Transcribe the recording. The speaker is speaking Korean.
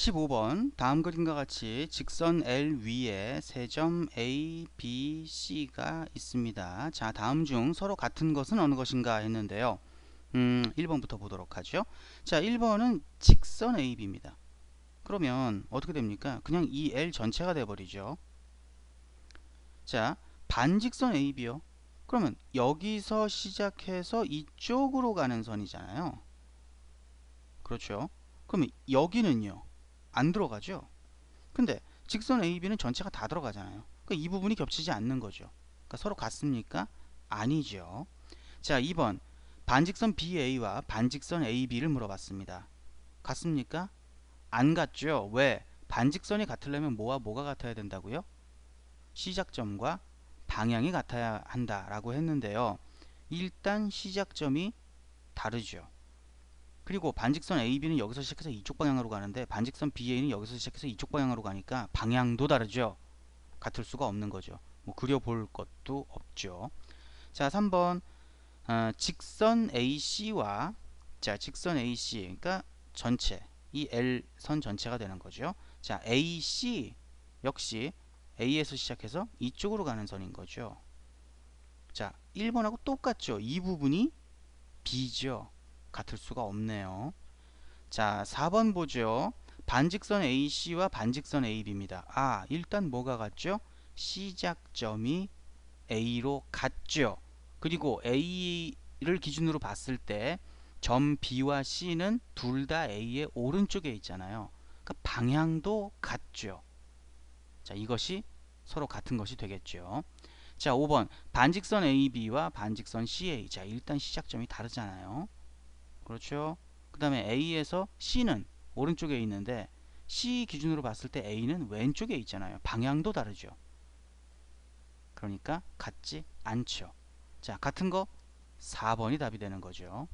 15번 다음 그림과 같이 직선 L 위에 세 점 A, B, C가 있습니다. 자 다음 중 서로 같은 것은 어느 것인가 했는데요. 음, 1번부터 보도록 하죠. 자 1번은 직선 AB입니다. 그러면 어떻게 됩니까? 그냥 이 L 전체가 돼버리죠. 자 반직선 AB요. 그러면 여기서 시작해서 이쪽으로 가는 선이잖아요. 그렇죠. 그러면 여기는요. 안 들어가죠. 근데 직선 AB는 전체가 다 들어가잖아요. 그러니까 이 부분이 겹치지 않는 거죠. 그러니까 서로 같습니까? 아니죠. 자, 2번 반직선 BA와 반직선 AB를 물어봤습니다. 같습니까? 안 같죠. 왜? 반직선이 같으려면 뭐와 뭐가 같아야 된다고요? 시작점과 방향이 같아야 한다라고 했는데요. 일단 시작점이 다르죠. 그리고 반직선 AB는 여기서 시작해서 이쪽 방향으로 가는데 반직선 BA는 여기서 시작해서 이쪽 방향으로 가니까 방향도 다르죠. 같을 수가 없는 거죠. 뭐 그려볼 것도 없죠. 자, 3번 어, 직선 AC와 자, 직선 AC 그러니까 전체 이 L선 전체가 되는 거죠. 자, AC 역시 A에서 시작해서 이쪽으로 가는 선인 거죠. 자, 1번하고 똑같죠. 이 부분이 B죠. 같을 수가 없네요. 자, 4번 보죠. 반직선 AC와 반직선 AB입니다. 아, 일단 뭐가 같죠? 시작점이 A로 같죠. 그리고 A를 기준으로 봤을 때 점 B와 C는 둘 다 A의 오른쪽에 있잖아요. 그러니까 방향도 같죠. 자, 이것이 서로 같은 것이 되겠죠. 자, 5번 반직선 AB와 반직선 CA. 자, 일단 시작점이 다르잖아요. 그렇죠? 그 다음에 A에서 C는 오른쪽에 있는데 C 기준으로 봤을 때 A는 왼쪽에 있잖아요. 방향도 다르죠. 그러니까 같지 않죠. 자, 같은 거 4번이 답이 되는 거죠.